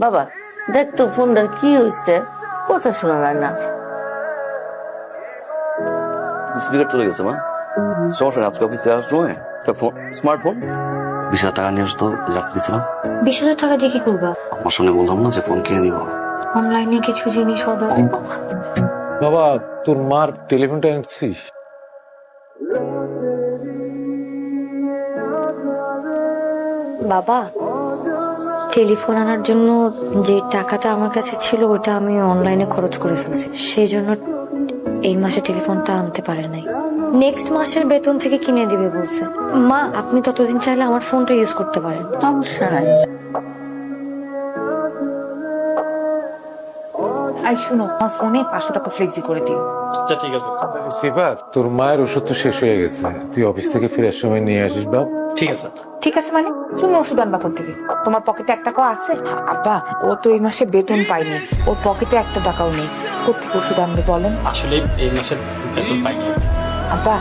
বাবা দেখ তো ফোনটার কি হয়েছে কথা শোনা যায় না। স্পিকার চলে গেছে মা। সমস্যা আজকে অফিস ফোন স্মার্টফোন বিশ হাজার টাকা নিয়ে আসতো বিশ হাজার টাকা দিয়ে কি করবা? আমার সঙ্গে বললাম না যে ফোন কিনে দিব অনলাইনে কিছু জিনিস অর্ডার বাবা তোর মার টেলিফোনটা আনছিস বাবা টেলিফোন আনার জন্য যে টাকাটা আমার কাছে ছিল, ওটা আমি অনলাইনে খরচ করে ফেলছি। সেই জন্য এই মাসে টেলিফোনটা আনতে পারে নাই। নেক্সট মাসের বেতন থেকে কিনে দিবে বলছে। মা, আপনি ততদিন চাইলে আমার ফোনটা ইউজ করতে পারেন। আই শুনো, আমার ফোনে পাঁচশো টাকা ফ্লেক্সি করে দিও। আচ্ছা ঠিক আছে। সেবা তোর মায়ের ওষুধ তো শেষ হয়ে গেছে। তুই অফিস থেকে ফেরার সময় নিয়ে আসিস বাপ। ঠিক আছে। ঠিক আছে মানে? তুমি ওষুধ আনবা কোথা থেকে তোমার পকেটে একটা টাকাও আছে? আব্বা ও তো এই মাসে বেতন পায়নি। ওর পকেটে একটা টাকাও নেই। কোথেকে ওষুধ আনবে বলেন? আসলে এই মাসে বেতন পাইনি। আব্বা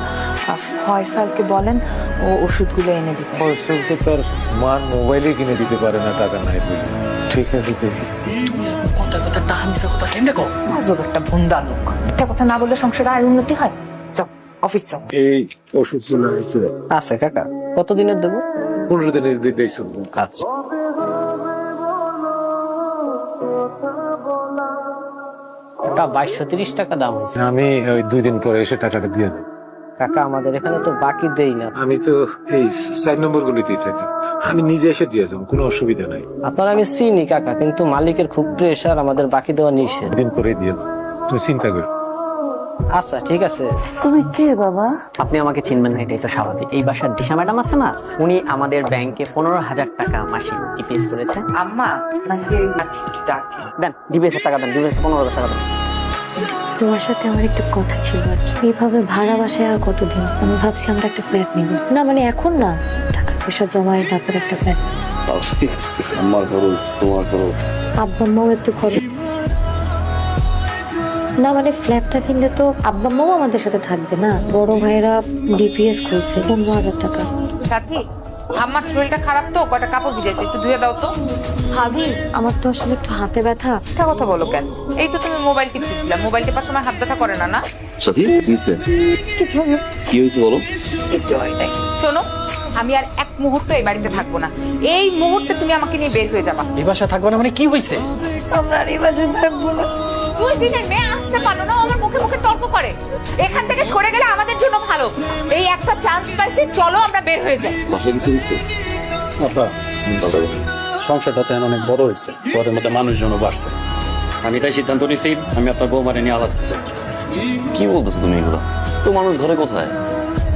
ফয়সালকে বলেন ও ওষুধগুলো এনে দিবে। ফসল তো তোর মার মোবাইলে কিনে দিতে পারে না টাকা নাই ঠিক আছে দেখি কথা কথা মিশা কথা কেমনে কো আজব একটা ভুন্দা লোক। একটা কথা না বললে সংসারে আয় উন্নতি হয়। যাও অফিস যাও। এই ওষুধগুলো আছে কাকা। কতদিনের দেবো? পনেরো দিনের দিলেই চলবো আচ্ছা। ওটা বাইশশো তিরিশ টাকা দাম হয়েছে। আমি ওই দুই দিন পরে এসে টাকাটা দিয়ে দেবো। কাকা আমাদের এখানে তো বাকি দেই না। আমি তো এই চার নম্বর গুলিতেই থাকি। আমি নিজে এসে দিয়ে যাব কোনো অসুবিধা নাই। আপনার আমি চিনি কাকা কিন্তু মালিকের খুব প্রেশার আমাদের বাকি দেওয়া নিষেধ। দিন করে দিয়ে তুই চিন্তা কর। আচ্ছা ঠিক আছে। তুমি কে বাবা? আপনি আমাকে চিনবেন না এটাই তো স্বাভাবিক। এই বাসার দিশা ম্যাডাম আছে না উনি আমাদের ব্যাংকে পনেরো হাজার টাকা মাসিক ইপিএস করেছে। আম্মা নাকি ডাকে? দেন ডিবিএস এর টাকা দেন ডিবিএস পনেরো হাজার টাকা দেন। তোমার সাথে আমার একটু কথা ছিল আর কি। এইভাবে ভাড়া বাসায় আর কতদিন? আমি ভাবছি আমরা একটা ফ্ল্যাট নিব। না মানে এখন না। টাকা পয়সা জমায় তারপর একটা ফ্ল্যাট আমার খরচ তোমার খরচ আব্বা আম্মাও একটু করে না মানে ফ্ল্যাটটা কিনলে তো আব্বা আম্মাও আমাদের সাথে থাকবে না। বড় ভাইরা ডিপিএস খুলছে পনেরো হাজার টাকা। সাথী আমার শরীরটা খারাপ তো কটা কাপড় ভিজাইছে? একটু ধুয়ে দাও তো। ভাবি আমার তো আসলে একটু হাতে ব্যথা। মিথ্যা কথা বলো কেন? এই তো তুমি মোবাইল টিপতেছিলা। মোবাইল টিপার সময় হাত ব্যথা করে না না? সাথী কি হয়েছে? কিছু কি হয়েছে বলো? হয় নাই শোনো আমি আর এক মুহূর্ত এই বাড়িতে থাকব না। এই মুহূর্তে তুমি আমাকে নিয়ে বের হয়ে যাবা। এই বাসায় থাকবে না মানে কি হয়েছে? আমরা আর এই বাসায় থাকব না। দুই দিনের মেয়ে আসতে পারল না আমার মুখে মুখে তর্ক করে। এখান থেকে সরে গেলে আমাদের জন্য ভালো। এই একটা চান্স পাইছি চলো আমরা বের হয়ে যাই। কিছু হয়েছে সংসারটা তো অনেক বড় হয়েছে। ঘরের মধ্যে মানুষজনও বাড়ছে। আমি তাই সিদ্ধান্ত নিয়েছি আমি আপনার বৌমারে নিয়ে আলাদা কি বলতেছো তুমি এগুলো? তো মানুষ ঘরে কোথায়?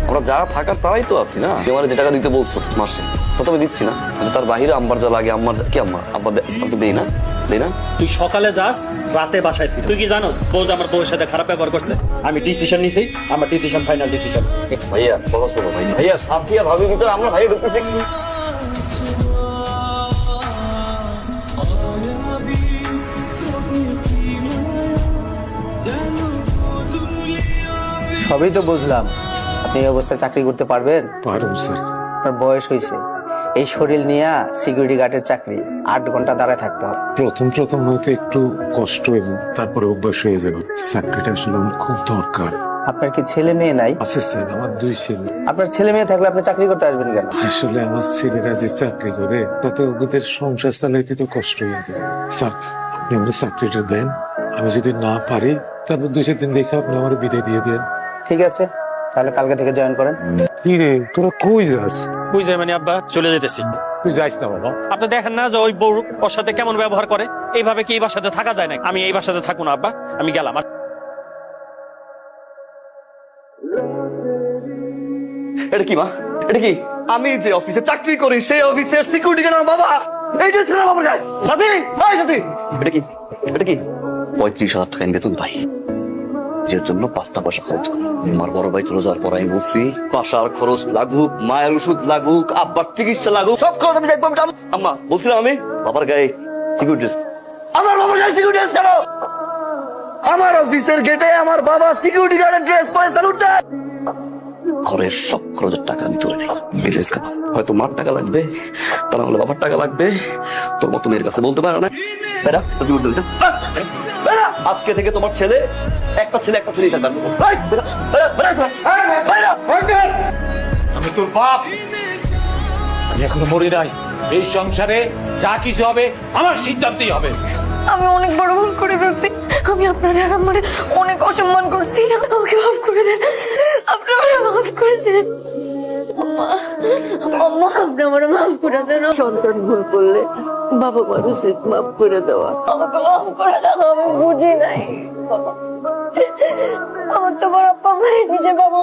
আমরা যারা থাকার তারাই তো আছি না? এবারে যে টাকা দিতে বলছো মাসে তা তো আমি দিচ্ছি না। তার বাহিরে আম্বার যা লাগে আম্মার কি আম্মা? আব্বা তো দেই না। দেই না? তুই সকালে যাস রাতে বাসায় ফির। তুই কি জানোস? বউ আমার বউয়ের সাথে খারাপ ব্যবহার করছে আমি ডিসিশন নিছি আমার ডিসিশন ফাইনাল ডিসিশন ভাইয়া কথা শোনো ভাই। ভাইয়া সাথী আর ভাবির ভিতরে আমরা ভাইয়া ঢুকতেছি। সবই তো বুঝলাম। আপনি এই অবস্থায় চাকরি করতে পারবেন? পারুন স্যার। আপনার বয়স হয়েছে। এই শরীর নিয়ে সিকিউরিটি গার্ডের চাকরি আট ঘণ্টা দাঁড়ায় থাকতে হবে। প্রথম প্রথম হয়তো একটু কষ্ট এবং তারপরে অভ্যাস হয়ে যাবে। চাকরিটা আসলে আমার খুব দরকার। আপনার কি ছেলে মেয়ে নাই? আছে স্যার আমার দুই ছেলে। আপনার ছেলে মেয়ে থাকলে আপনি চাকরি করতে আসবেন কেন? আসলে আমার ছেলেরা যে চাকরি করে তাতে ওদের সংসার চালাইতে তো কষ্ট হয়ে যায়। স্যার আপনি আমার চাকরিটা দেন। আমি যদি না পারি তারপর দুই চার দিন দেখে আপনি আমার বিদায় দিয়ে দেন। ঠিক আছে। তাহলে কালকে থেকে জয়েন করেন। কি রে তোরা কই যাস? বুঝতে মানে আব্বা? চলে যেতেছি। তুই যাইস না বাবা। আপনি দেখেন না যে ওই বউ ওর সাথে কেমন ব্যবহার করে? এইভাবে কি এই বাসাতে থাকা যায় না আমি এই বাসাতে থাকুন আব্বা। আমি গেলাম। আর এটা কি মা? এটা কি? আমি যে অফিসে চাকরি করি সেই অফিসের সিকিউরিটি গার্ড বাবা। এইটা ছিল আমার গায়ে। সাথী ভাই সাথী। এটা কি? এটা কি? পঁয়ত্রিশ হাজার টাকা আমি বেতন পাই যে জন্য পাঁচটা পয়সা খরচ করি। আমার বড় ভাই চলে যাওয়ার পর আমি বলছি, বাসার খরচ লাগুক, মায়ের ওষুধ লাগুক, আব্বার চিকিৎসা লাগুক, সব খরচ আমি দেখব, আমি আম্মা, বলছিলাম আমি, বাবার গায়ে সিকিউরিটি আমার বাবার গায়ে সিকিউরিটি কেন? আমার অফিসের গেটে আমার বাবা সিকিউরিটি গার্ডের ড্রেস পরে স্যালুট ঘরের সব খরচের টাকা আমি তুলে বিলেস খাব হয়তো মার টাকা লাগবে তা না হলে বাবার টাকা লাগবে, তোর মতো মেয়ের কাছে বলতে পারো না। বেড়া তুমি বেড়া আজকে থেকে তোমার ছেলে একটা ছেলে একটা ছেলেই থাকবে। আমি তোর বাপ। আমি এখনও মরি নাই। এই সংসারে যা কিছু হবে আমার সিদ্ধান্তই হবে। আমি অনেক বড় ভুল করে ফেলছি। আমি আপনার আর আমার অনেক অসম্মান করছি। আমাকে মাফ করে দেন। আপনি আমার মাফ করে দেন। আম্মা আম্মা আপনি আমার মাফ করে দেন। সন্তান ভুল করলে বাবা মার উচিত মাফ করে দেওয়া। আমাকে মাফ করে দাও আমি বুঝি নাই। আমার তো বড় আব্বা আমার নিজের বাবা